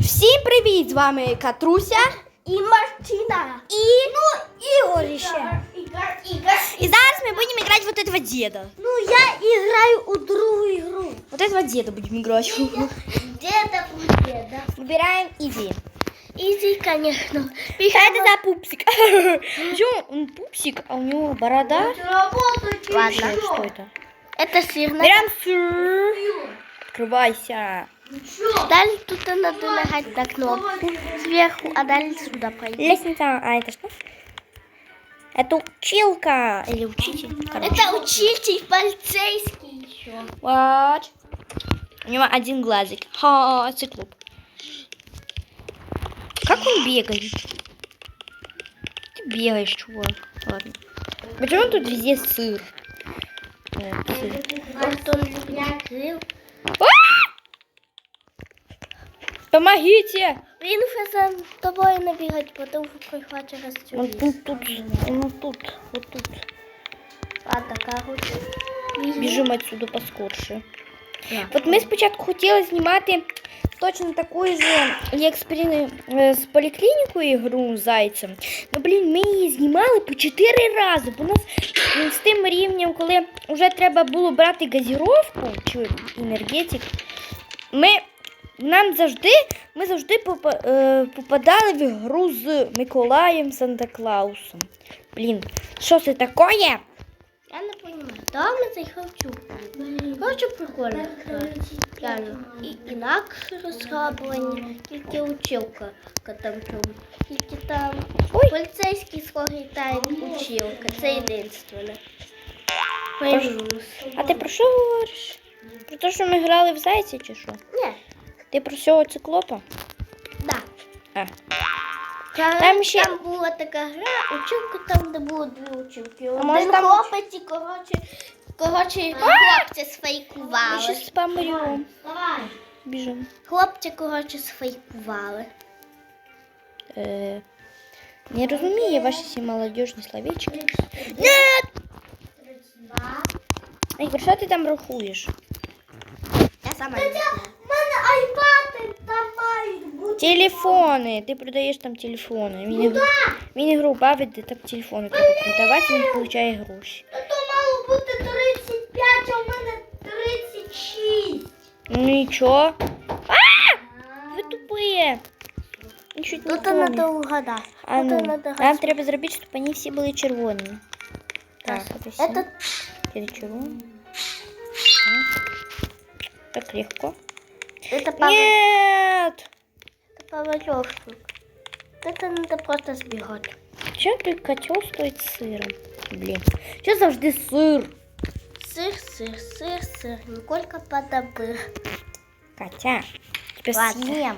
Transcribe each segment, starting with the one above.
Всім привіт! З вами Катруся І Мартина. і ну, Ігор ще. Ігор, Ігор. І зараз ми будемо грати вот этого деда. Ну, я играю у другу игру. Вот этого деда будем играть. Деда у деда. Выбираем Изи. Изи, конечно. Это за пупсик. Почему он пупсик, а у него борода? Ладно. Что это? Это сырная. Берем сыр. Открывайся. Далее тут надо нажать на кнопку сверху, а далее сюда пройти. Лестница, а это что? Это училка или учитель. короче. Это учитель полицейский еще. Вот. У него один глазик. Ха, циклоп. Как он бегает? Ты бегаешь, чувак. Ладно. Почему тут везде сыр? Э, сыр. Может, он любит grill. Помогите! Він вже за тобою набігать, потому що хоче Он розцювати. тут, тут, он тут, вот тут. Ладно, короче. Біжимо отсюда поскорше. Да. От ми спочатку хотіли знімати точно таку ж Аліекспрі е, з поліклінікою ігру з зайцем. Ну, блін, ми її знімали по 4 рази. Бо у нас з тим рівнем, коли вже треба було брати газіровку чи енергетик, ми, нам завжди, ми завжди е, попадали в ігру з Миколаєм Санта-Клаусом. Блін, що це таке? Я не понимаю. Давно цей хочу. Короче, прикольно. І інакше розслаблення, тільки училка там. Тільки там Ой. поліцейський схожий та училка. Це єдинственне. А ти про що говориш? Про те, що ми грали в зайця чи що? Ні, Ти про цього циклопа? да. А. Там, Там ще- там була така гра, училка там, де було дві училки. А Один може там хлопець і коротше, коротше, хлопця Ми сфейкували. ще спамерем. Давай. Біжимо. Хлопця, коротше, сфейкували. Е, не розумію ваші всі молодіжні словечки. Нет! Ігор, що ти там рахуєш? Я сама не знаю. У мене айпади там мають бути. Телефони. Ти продаєш там телефони. Він, ігру, він ігру бавить, де там телефони треба продавати, він отримує гроші. Ну, то мало бути 35, а у мене 36. Ну нічого. А! Ви тупые. Нічого не Тут понял. треба угадати. А Тут ну, надо нам треба зробити, щоб вони всі були червоні. Так, это все. Это Это чего? Так легко. это пара- Нет! это парочек. Это надо просто сбегать. Ты котел стоит с сыром? Блин. Чё завжди сыр? Сыр, сыр, сыр, сыр. Николько подобыр. Катя, тебя Ладно. съем.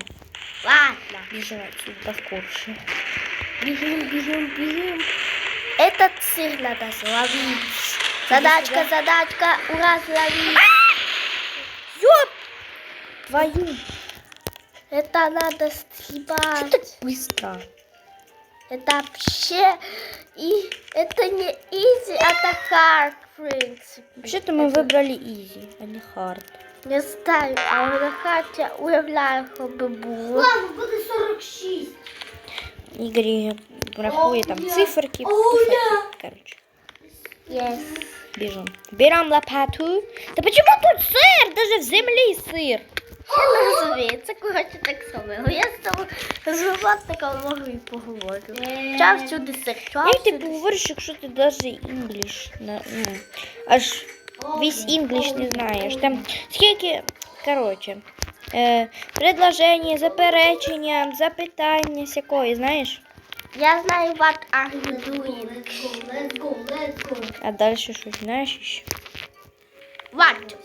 Ладно. Бежи отсюда поскорше. Бежим, бежим, бежим. Этот сыр надо словить. Задачка, задачка. Ура, словить. Твою! Это надо Чё съебать. так быстро? Это вообще... И это не easy, это hard, в принципе. Вообще-то мы выбрали изи, а не хард. Не знаю, а на хаті уявляю, що би було. Ладно, буде 46. Игорь рахует там циферки, циферки. Короче, Yes. бежим. Берем лопату. Да почему тут сыр? Даже в земле сыр. Я не розумію, це коротше так само. Я з тобою з роботником можу і поговорю. Чав сюди сир, чав Як ти сюди поговориш, якщо ти даже інгліш, ну, аж весь інгліш не знаєш. Там скільки, коротше, е, предложення, заперечення, запитання всякої, знаєш? Я знаю, what are you doing? Let's go, let's go. А далі щось знаєш ще? What?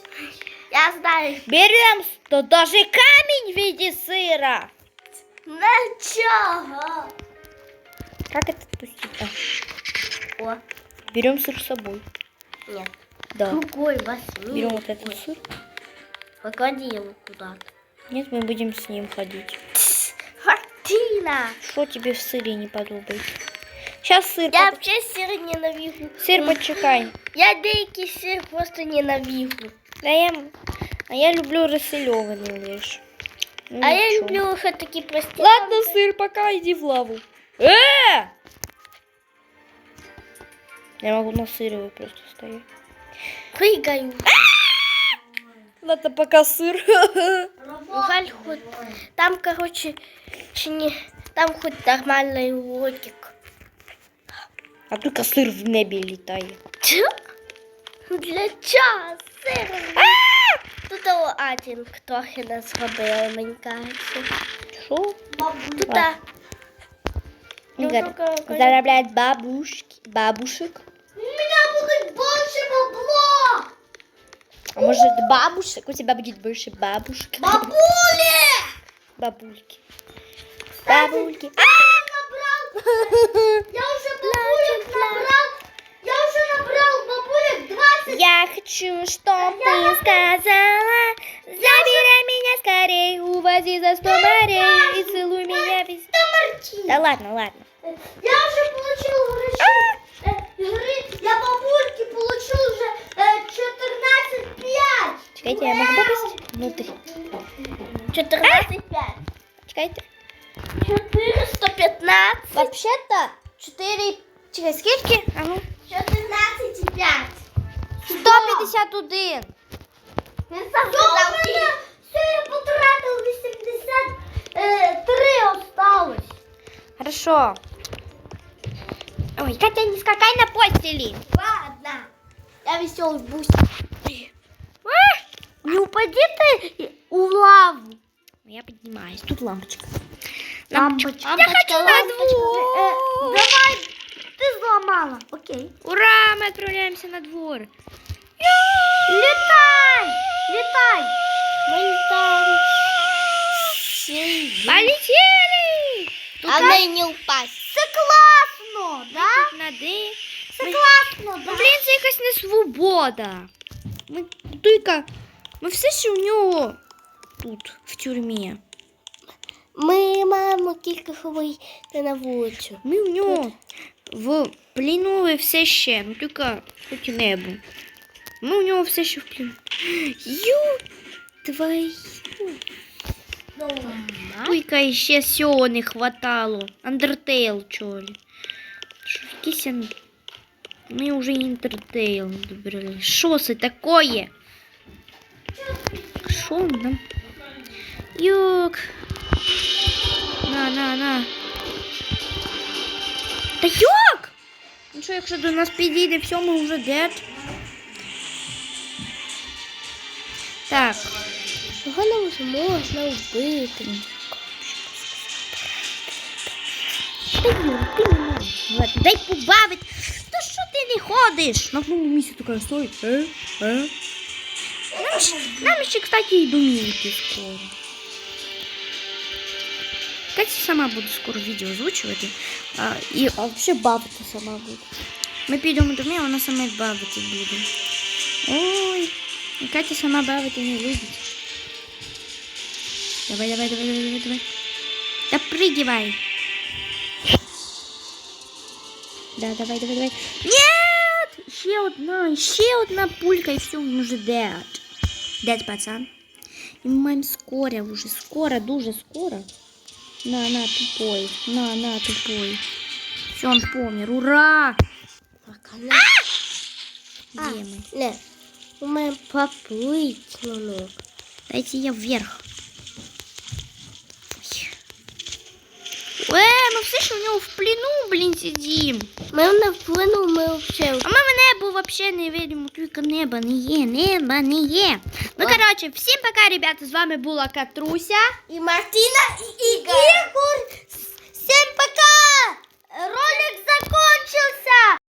Я знаю. Берем, то даже камінь в виде сыра. Нічого. Как это отпустить? А, О, берем сыр с собой. ні. Да. Другой возьми. Берем вот этот сыр. Поклади его куда-то. Нет, мы будем с ним ходить. Мартина! Что тебе в сыре не подобается? Сейчас сыр. Я под- вообще сир ненавижу. Сыр почекай. Я деякий сир просто ненавижу. Да я... А я люблю розсольований лиш. Ну, А я нічого. люблю ще такі прості. Ладно, сир, пока, иди в лаву. Э! Я могу на сыровой просто стоять. Пригаю. Ладно, пока сыр. Жаль, хоть там, короче, чи не, там хоть нормальный логик. А только сыр в небе летает. Для час. Тут один трохи не зробили, мені кажеться. Шо? Тут Ладно. Ну, Игорь только, конечно. заробляет бабушки, бабушек. У меня будет больше бабла! А может бабушек? У тебя будет больше бабушек. Бабули! Бабульки. Бабульки. Я уже бабулек набрал. Я уже набрал бабулек 20. Я хочу, чтоб ты сказала Забирай меня скорей, увози за сто морей И целуй меня весь Да ладно, ладно Я уже получил гроши. Э, говорит, Я бабульки получил уже э, 14,5. Чекайте, я могу попасть внутрь 14,5. Чекайте 415. Вообще-то 4... Чекай, скільки? А ну 14,5. 151 Він сам сказав, все, я потратив 83 осталось. Хорошо Ой, Катя, не скакай на постели Ладно. Я веселый бусь. Не упади ты в лаву Я поднимаюсь, тут лампочка Лампочка. Я хочу на двор Э, давай, ты сломала. Окей. Ура, мы отправляемся на двор. Летай! Летай! Мы летаем. Полетели! Тут А так- мне не упасть. Це класно, да? тут нади. Це класно, Ну, да? блін, це якась не свобода. Ми тільки, ми все ще у нього тут, в тюрмі. Ми маємо кілька хвилин на вулицю. Ми у нього в пліну і все ще, ну тільки хоч і небо. Ми у нього все ще в пліну. Ю, твою. Тільки ще сього не хватало. Андертейл, чолі. Що якийсь ан... Ми вже Андертейл не добрали. Що це таке? Що нам? Юк. На, на, на. Та як? Ну що, якщо до нас підійде, все, ми вже дед. Так. Чого нам вже можна вбити? Та Юр, ти не можеш. Ладно, дай побавить. Та що ти не ходиш? На одному місці така стоїть. Е? Е? Нам, ще, нам ще, кстати, і домівки скоро. Катя сама буде скоро відео озвучувати. А, і а взагалі бавити сама буде. Ми підемо до мене, вона сама бавити буде. Ой, і Катя сама бавити не любить. Давай, давай, давай, давай, давай, давай. Да прыгивай. Да, давай, давай, давай. Нет! Ще одна, ще одна пулька, і все, він уже дед. Дед, пацан. І ми маємо скоро, уже скоро, дуже скоро. На, на, тупой. На, на, тупой. Все, он помер. Ура! Так, а не... Где А. мы? Не, Мы поплыть немного. Дайте я вверх. Э, ну, мы все у него в плену, блин, сидим. Мы у него в плену, мы вообще. А ми в небо вообще не видимо, тільки небо не є, небо не є. Ну, а. короче, всем пока, ребята, с вами была Катруся. и Мартина, и Игорь. Ігор. Всім пока! Ролик закончился!